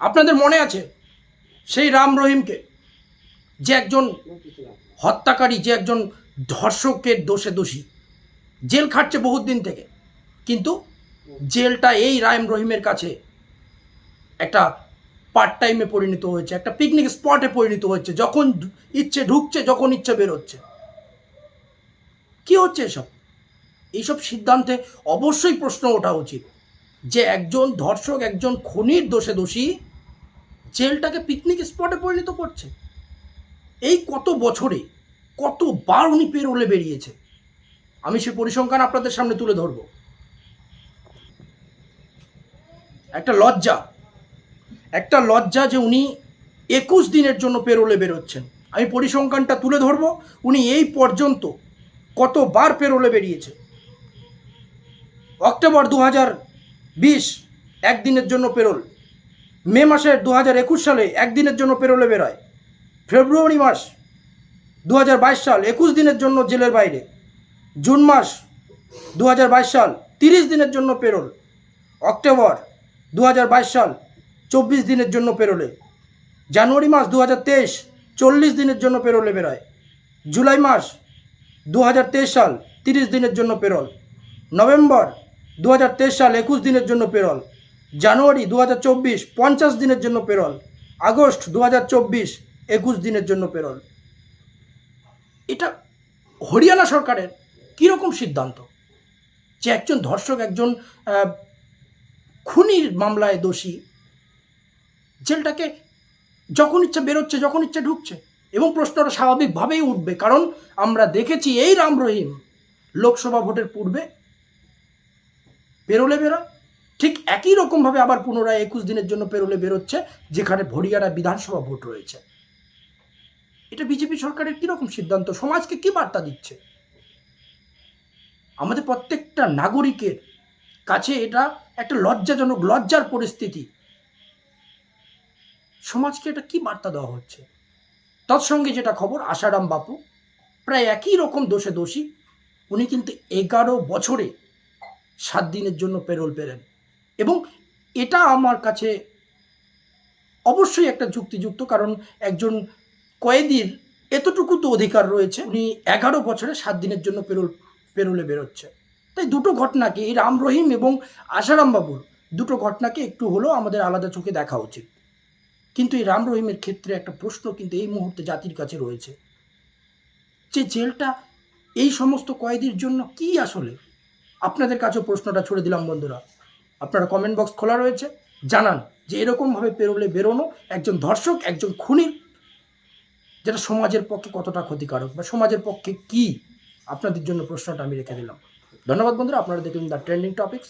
আপনাদের মনে আছে? সেই রাম রহিমকে যে একজন হত্যাকারী, যে একজন ধর্ষকের দোষে দোষী, জেল খাটছে বহুত দিন থেকে, কিন্তু জেলটা এই রাম রহিমের কাছে একটা পার্ট টাইমে পরিণত হয়েছে, একটা পিকনিক স্পটে পরিণত হয়েছে, যখন ইচ্ছে ঢুকছে, যখন ইচ্ছে বেরোচ্ছে। কি হচ্ছে এসব? এইসব সিদ্ধান্তে অবশ্যই প্রশ্ন ওঠা উচিত যে একজন ধর্ষক, একজন খুনির দোষে দোষী জেলটাকে পিকনিক স্পটে পরিণত করছে। এই কত বছরে কতবার উনি পেরোলে বেরিয়েছে? আমি সে পরিসংখ্যান আপনাদের সামনে তুলে ধরব। একটা লজ্জা। একটা লজ্জা যে উনি একুশ দিনের জন্য পেরোলে বেরোচ্ছেন। আমি পরিসংখ্যানটা তুলে ধরব, উনি এই পর্যন্ত কতবার পেরোলে বেরিয়েছে। অক্টোবর দু হাজার বিশ, একদিনের জন্য পেরোল। মে মাসের দু হাজার একুশ সালে একদিনের জন্য পেরোলে বেরোয়। ফেব্রুয়ারি মাস দু হাজার বাইশ সাল একুশ দিনের জন্য জেলের বাইরে। জুন মাস দু হাজার বাইশ সাল তিরিশ দিনের জন্য পেরোল। অক্টোবর দু হাজার বাইশ সাল চব্বিশ দিনের জন্য পেরোলে। জানুয়ারি মাস দু হাজার তেইশ চল্লিশ দিনের জন্য পেরোলে বেরোয়। জুলাই মাস দু হাজার তেইশ সাল তিরিশ দিনের জন্য পেরোল। নভেম্বর দু হাজার তেইশ সাল একুশ দিনের জন্য পেরোল। জানুয়ারি দু হাজার চব্বিশ পঞ্চাশ দিনের জন্য পেরল, আগস্ট দু হাজার চব্বিশ একুশ দিনের জন্য পেরল। এটা হরিয়ানা সরকারের কীরকম সিদ্ধান্ত? যে একজন ধর্ষক, একজন খুনির মামলায় দোষী, জেলটাকে যখন ইচ্ছা বেরোচ্ছে, যখন ইচ্ছা ঢুকছে, এবং প্রশ্নটা স্বাভাবিকভাবেই উঠবে, কারণ আমরা দেখেছি এই রাম রহিম লোকসভা ভোটের পূর্বে বেরোলে বেরোয় ঠিক একই রকমভাবে আবার পুনরায় একুশ দিনের জন্য পেরোলে বেরোচ্ছে, যেখানে ভরিয়ারা বিধানসভা ভোট রয়েছে। এটা বিজেপি সরকারের কীরকম সিদ্ধান্ত? সমাজকে কি বার্তা দিচ্ছে? আমাদের প্রত্যেকটা নাগরিকের কাছে এটা একটা লজ্জাজনক, লজ্জার পরিস্থিতি। সমাজকে এটা কি বার্তা দেওয়া হচ্ছে? তৎসঙ্গে যেটা খবর, আশারাম বাপু, প্রায় একই রকম দোষে দোষী। উনি কিন্তু এগারো বছরে সাত দিনের জন্য পেরোল পেলেন এবং এটা আমার কাছে অবশ্যই একটা যুক্তিযুক্ত, কারণ একজন কয়েদির এতটুকু তো অধিকার রয়েছে, উনি এগারো বছরে সাত দিনের জন্য পেরোল, পেরোলে বেরোচ্ছে। তাই দুটো ঘটনাকে, এই রাম রহিম এবং আশারাম বাবুর দুটো ঘটনাকে একটু হলেও আমাদের আলাদা চোখে দেখা উচিত। কিন্তু এই রাম রহিমের ক্ষেত্রে একটা প্রশ্ন কিন্তু এই মুহূর্তে জাতির কাছে রয়েছে। যে জেলটা এই সমস্ত কয়েদির জন্য কি আসলে? আপনাদের কাছেও প্রশ্নটা ছুড়ে দিলাম, বন্ধুরা। আপনারা কমেন্ট বক্স খোলা রয়েছে। জানান যে এরকমভাবে পেরোলে বেরোনো একজন ধর্ষক, একজন খুনির যেটা সমাজের পক্ষে কতটা ক্ষতিকারক বা সমাজের পক্ষে কি? আপনাদের জন্য প্রশ্নটা আমি রেখে দিলাম। ধন্যবাদ বন্ধুরা, আপনারা দেখলেন দ্য ট্রেন্ডিং টপিক্স